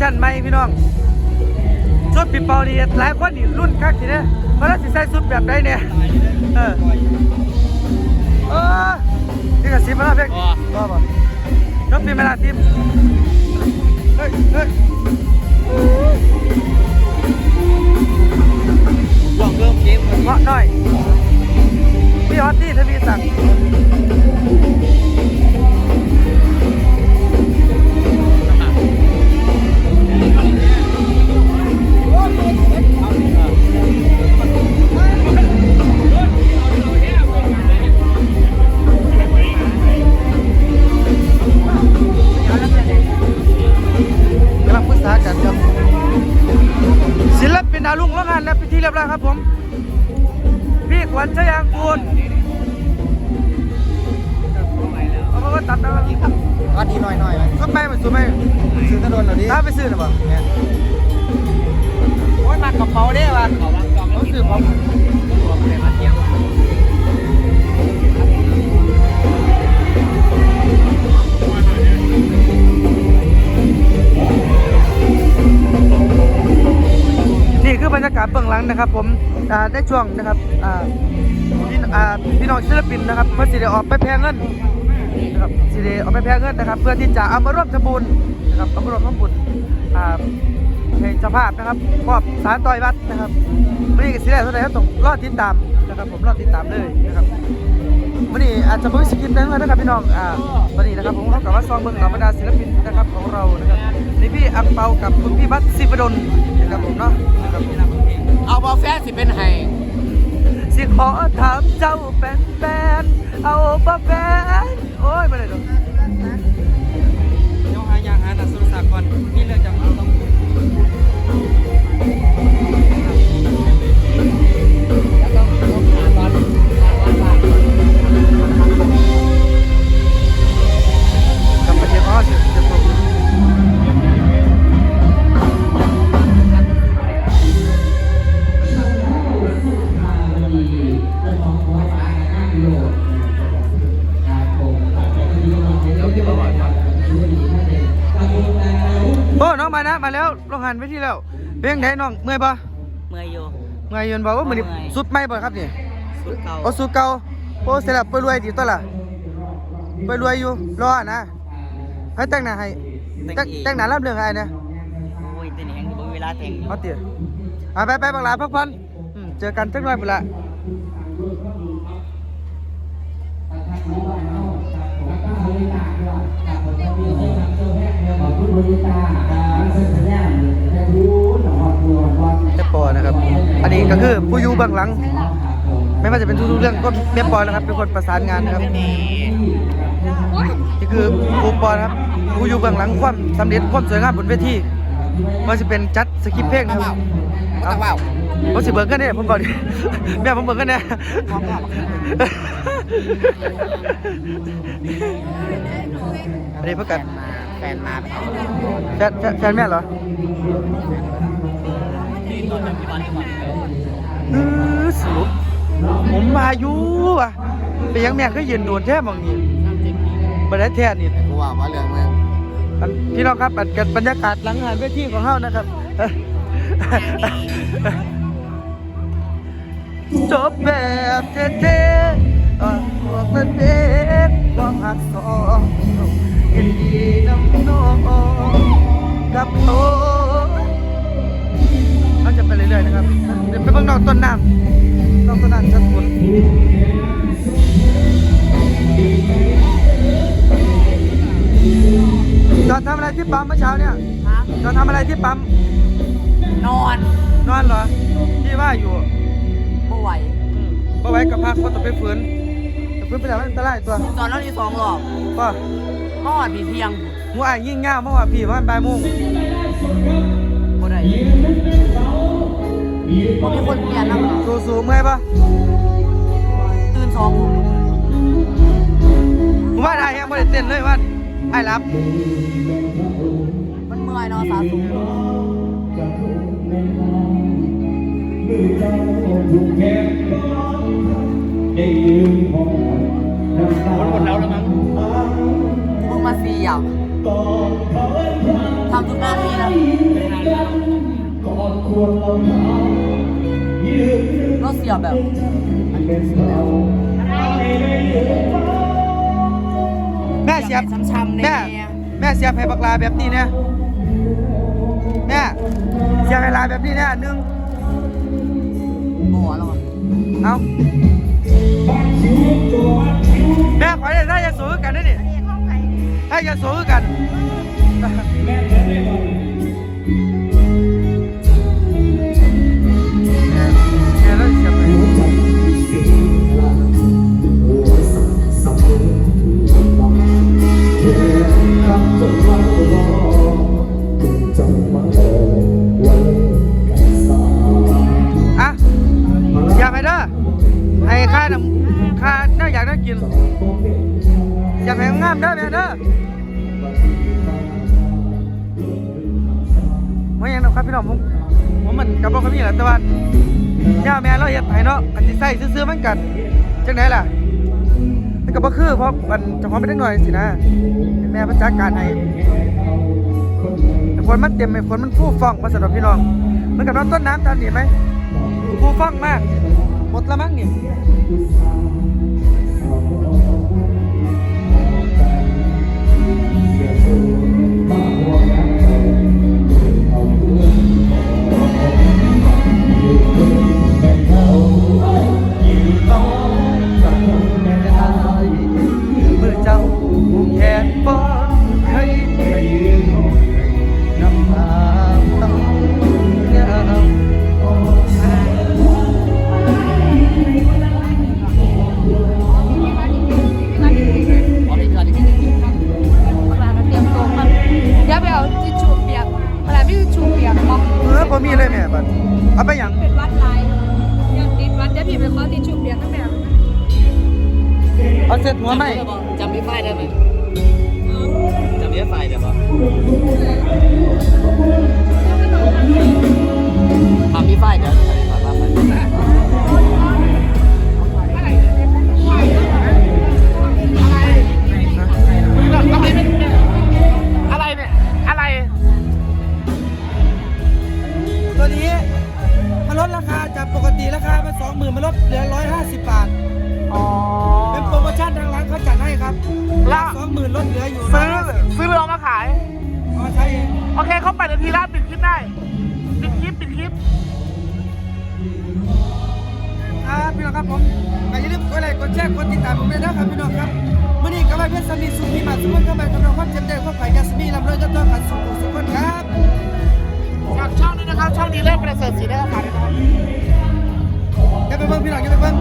ชั่นใหม่พี่น้องชุดปีเปานี่หลายคนนี่รุ่นคักทีเด้เพราะเราสิใส่ชุดแบบใดเนี่ยเออเออนี่ก็สิมาแล้วเพ่งบ่บ่น้องปีเวลาทีมเฮ้ยเฮ้ย ศิลปินดาวรุ่งร้องงานแล้วพิธีเรียบร้อยครับผม พี่ขวัญชยางกูลเอามาก็ตัดแล้วครับก็ดีหน่อยหน่อยสุดไหมมันสุดไหมซื้อกระโดนเหล่านี้ถ้าไปซื้อหรือเปล่าโอ้ยมากระเป๋าได้ป่ะเขาซื้อของ อบรรยากาศเบื้องหลังนะครับ ผมได้ช่วงนะครับพี่พี่น้องศิลปินนะครับเพื่อสิได้ออกไปแพงเงินนะครับสิได้ออกไปแพงเงินนะครับ เพื่อที่จะเอามาร่วมทำบุญนะครับเอามาร่วมทำบุญอ่าให้เจ้าภาพนะครับมอบสารต่อยวัดนะครับวันนี้ก็สิได้เท่าไหร่ครับต้องรอติดตามนะครับ ผมรอดติดตามเลยนะครับวันนี้อาจจะไม่สกิปนั้นนะครับพี่น้องอ่าวันนี้นะครับผมเขากับว่าซองเบิ้งเหล่าบรรดาศิลปินนะครับของเรานะครับนี่พี่อังเปากับคุณพี่บัสศิวดล ครับผมเนาะนะครับเอาบอแฟนสิเป็นไห้สิขอถามเจ้าแฟนแฟนเอาบ่แฟนโอ้ยมาเลยดู น้องมานะมาแล้วลงหันไปที่แล้วเพียงไหนน้องเมื่อยปะเมื่อยอยู่เมื่อยยืนบอกว่ามือนี้เมื่อยสุดไม่บ่ครับนี่สุดเก่าโอ้สูตรเก่าโอ้เสร็จแล้วไปรวยดีตัวล่ะไปรวยอยู่รอนะให้แต่งหน้าให้แต่งแต่งหน้ารับเรื่องให้นะโอ้ยแต่นี่ยังบ่มีเวลาแต่งอยู่เอาเตี๋ยอะไปไปบังหลาพักผ่อนอืมเจอกันจักหน่อยพุ่นละ แม่ปอนะครับ อันนี้ก็คือผู้อยู่เบื้องหลัง ไม่ว่าจะเป็นทุกๆเรื่องก็แม่ปอนะครับ เป็นคนประสานงานนะครับ นี่คือครูปอนะครับผู้อยู่เบื้องหลังความสำเร็จความสวยงามบนเวทีไมันจะเป็นจัดสคริปต์เพลงนะครับ ต้องเปล่าผมสิเบิร์กันเนี่ยผมบอกดิแม่ผมเบิร์กันเนี่ยอันนี้เพื่อกันแฟนมาแฟนแฟนแฟนแฟนแม่เหรอเออสรุปผมมาอยู่อะไปยังแม่ก็ยืนโดนแท้มองนี่บันไดแท้นี่กูว่าว่าเรื่องมึงอันพี่น้องครับอันกันบรรยากาศหลังงานเวทีของเฮานะครับ จบแบบเท่ๆอะพวกมันเด็กความหักสองเห็นดีน้ำน้องกับโตเราจะไปเรื่อยๆนะครับ เดี๋ยวไปเบิ่งน้องต้นน้ำน้องต้นน้ำชัดผลจอดทำอะไรที่ปั๊มเมื่อเช้าเนี่ยฮะจอดทำอะไรที่ปั๊ม นอนนอนเหรอที่ว่าอยู่บ่ไหวก็ไว้กับพักก็ต้องไปฝืนแต่ฝืนไปแล้วมันอันตรายตัวจอนแล้วนี่สองรอบก็เมื่อวานพี่เที่ยงหมูอ่างยิ่งง่ามเมื่อวานพี่ว่าบ่ายโมงบ่ได้บ่มีคนเปลี่ยนนำหรอสูสูเมื่อยปะตื่นสองทุ่มผมว่าได้ยังไม่ได้เต้นเลยว่าไอ้รับมันเมื่อยเนาะสาสูง หมดแล้วแล้วมั้งมึงมาเสียบทำทุกหน้าที่นะรถเสียแบบอันเป็นแล้วแม่เสียบช้ำๆในแม่เนี่ยแม่เสียบให้บักลาแบบนี้ เนี่ยแม่เสียบให้ลาแบบนี้เนี่ยอันหนึงบัวแล้วอะเอาแม่ขอได้ได้ยังสูงกันได้ดิให้ยังสูงกัน กินอย่ากให้งามเด้อแม่เด้อไม่ยังนะครับพี่น้องผมผมมันกับบอกเขามีแหละแต่ว่าย่าแม่เราเฮ็ดให้เนาะอันที่ใส่ซื้อๆมันกันจังไหนล่ะมันก็บ่คือเพราะมันจะความเป็นเด็กน้อยสินะแม่ประจัดการให้ฝนมันเต็มไอ้ฝนมันฟูฟ่องมาสำหรับพี่น้องมันกับน้องต้นน้ำตามนี่ไหมฟูฟ่องมากหมดละมั้งนี่ เอาเสร็จหัวไหมจำไม่ไฟได้ไหมจำไม่ไฟได้ปะทำไม่ไฟเดี๋ยวจะทำไปอะไรเนี่ยอะไรตัวนี้มันลดราคาจากปกติราคามันสองหมื่นมันลดเหลือร้อยห้าสิบบาท แล้วสองหมื่นลดเหลืออยู่ซื้อ150ซื้อเรามาขาย เอามาใช้เองโอเคเขาแปดนาทีแล้วปิดคลิปได้ ปิดคลิปปิดคลิป ครับพี่น้องครับผมก็อย่าลืมกดไลค์กดแชร์กดติดตามผมด้วยนะครับพี่น้องครับมื่อนี้ก็ไปเพื่อนสามีสุขีมาสมมติเข้ามาทำนองความเจ็บใจความไผ่ยาสมีลำเลิศยอดต้นขันสุขสุขคนครับฝากช่องนี้นะครับ ช่องนี้เล่นประเสริฐศรีได้ค่ะนะครับอย่าไปเบิ่งพี่น้องอย่าไปเบิ่ง